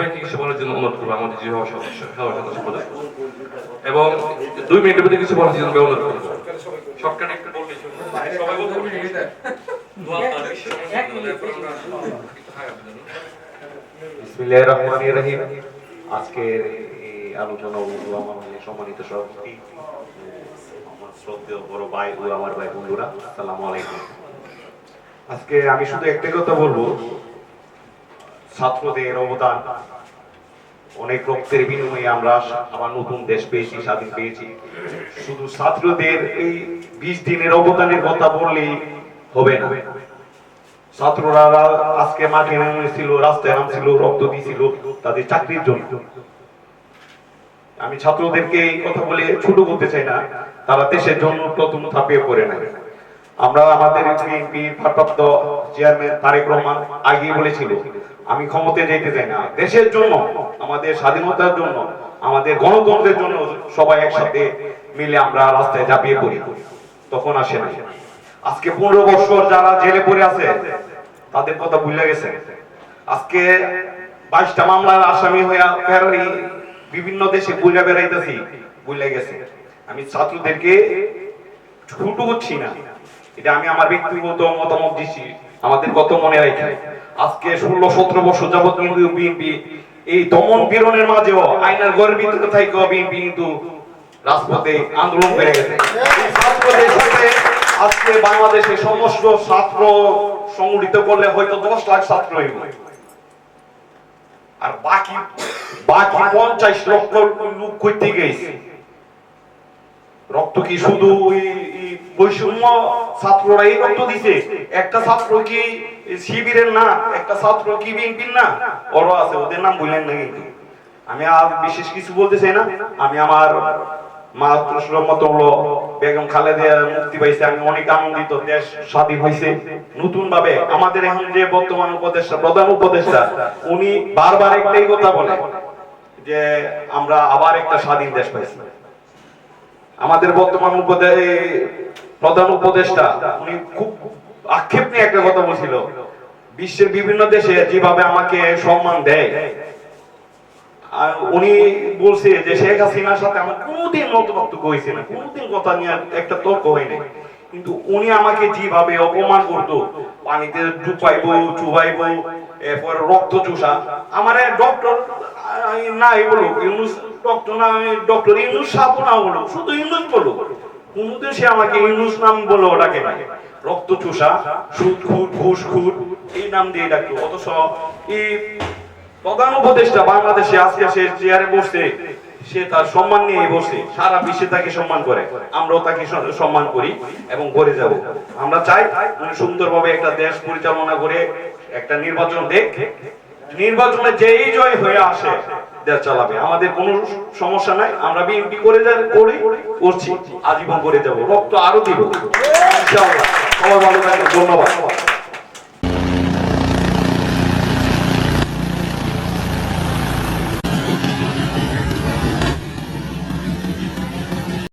সবাইকে কিছু বলার জন্য অনুরোধ করব আমাদের যে হওয়া সদস্য হওয়া সদস্য পদে। এবং দুই মিনিটের মধ্যে কিছু বলার জন্য অনুরোধ করব। শর্টকাট একটু বললে সবাই বলতে বিসমিল্লাহির রহমানির রহিম। আজকের এই আলোচনা আমার সম্মানিত সভাপতি আমার শ্রদ্ধেয় বড় ভাই ও আমার ভাই বন্ধুরা আসসালামু আলাইকুম। আজকে আমি শুধু একটাই কথা বলব ছাত্রদের অবদান। অনেক রক্তের বিনিময়ে আমরা আবার নতুন দেশ পেয়েছি, স্বাধীন পেয়েছি। শুধু ছাত্রদের এই বিশ দিনের অবদানের কথা বললেই হবে না। ছাত্ররা আজকে মাঠে নেমেছিল, রাস্তায় নামছিল, রক্ত দিয়েছিল তাদের চাকরির জন্য। আমি ছাত্রদেরকে এই কথা বলে ছোট করতে চাই না, তারা দেশের জন্য প্রথম থাপিয়ে পড়ে না আমরা আমাদের বিএনপি ভারপ্রাপ্ত চেয়ারম্যান তারেক রহমান আগে বলেছিল আমি ক্ষমতায় যেতে চাই না। দেশের জন্য, আমাদের স্বাধীনতার জন্য, আমাদের গণতন্ত্রের জন্য সবাই একসাথে মিলে আমরা রাস্তায় ঝাঁপিয়ে পড়ি। তখন আসে না আজকে পনেরো বছর যারা জেলে পড়ে আছে, তাদের কথা ভুলে গেছে। আজকে বাইশটা মামলার আসামি হয়ে ফেরারি বিভিন্ন দেশে বুঝে বেড়াইতেছি, ভুলে গেছে। আমি ছাত্রদেরকে ছোট করছি না। এটা আমি আমার ব্যক্তিগত মতামত দিচ্ছি আমাদের কত মনে রাখি। আজকে ষোলো, সতেরো বছর কিন্তু বিএনপি এই দমন পীড়নের মাঝেও আইনার ঘরের ভিতরে থেকেও বিএনপি কিন্তু রাজপথে আন্দোলন করে গেছে। আজকে বাংলাদেশে সমস্ত ছাত্র সংগঠিত করলে হয়তো দশ লাখ ছাত্র হইব। আর বাকি বাকি পঞ্চাশ লক্ষ লোক করতে গেছে। রক্ত কি শুধু বৈষম্য ছাত্ররাই রক্ত দিছে? একটা ছাত্র কি শিবিরের না, একটা ছাত্র কি বিএনপির না? ওরা আছে, ওদের নাম বললেন না কিন্তু। আমি আর বিশেষ কিছু বলতে চাই না। আমি আমার বেগম খালেদা মুক্তি পাইছে। আমি অনেক আনন্দিত, দেশ স্বাধীন হয়েছে নতুন ভাবে আমাদের এখন যে বর্তমান উপদেষ্টা, প্রধান উপদেষ্টা, উনি বারবার একটাই কথা বলে যে আমরা আবার একটা স্বাধীন দেশ পাইছি। আমাদের বর্তমান উপদে প্রধান উপদেষ্টা, উনি খুব আক্ষেপ নিয়ে একটা কথা বলছিল। বিশ্বের বিভিন্ন দেশে যেভাবে আমাকে সম্মান দেয়। আর উনি বলছে যে শেখ হাসিনার সাথে আমার কোনোদিন মতভক্ত হয়েছে না, কোনোদিন কথা নিয়ে একটা তর্ক হয়নি কিন্তু উনি আমাকে যেভাবে অপমান করতো, পানিতে ডুবাইবো, চুবাইবো, এরপর রক্ত চুষা আমার ডক্টর না বলো ইউনুস ডক্টর ডক্টর ইউনুস বলো, শুধু ইউনুস বলো। কোনোদিন সে আমাকে ইউনুস নাম বলো না। রক্ত চুষা সুদ খুর ঘুষ খুর এই নাম দিয়ে অথচ এই প্রধান উপদেষ্টা বাংলাদেশে সে চেয়ারে সে তার সম্মান নিয়ে বসে সারা বিশ্বে তাকে সম্মান করে। আমরাও তাকে সম্মান করি এবং করে যাব। আমরা চাই সুন্দরভাবে একটা দেশ পরিচালনা করে একটা নির্বাচন দেখ। নির্বাচনে যেই জয় হয়ে আসে দেশ চালাবে। আমাদের কোনো সমস্যা নাই, আমরা বিএনপি করে যাই করি, করছি, আজীবন করে যাব রক্ত আরও দিব ইনশাআল্লাহ। সবাই ভালো থাকবেন, ধন্যবাদ।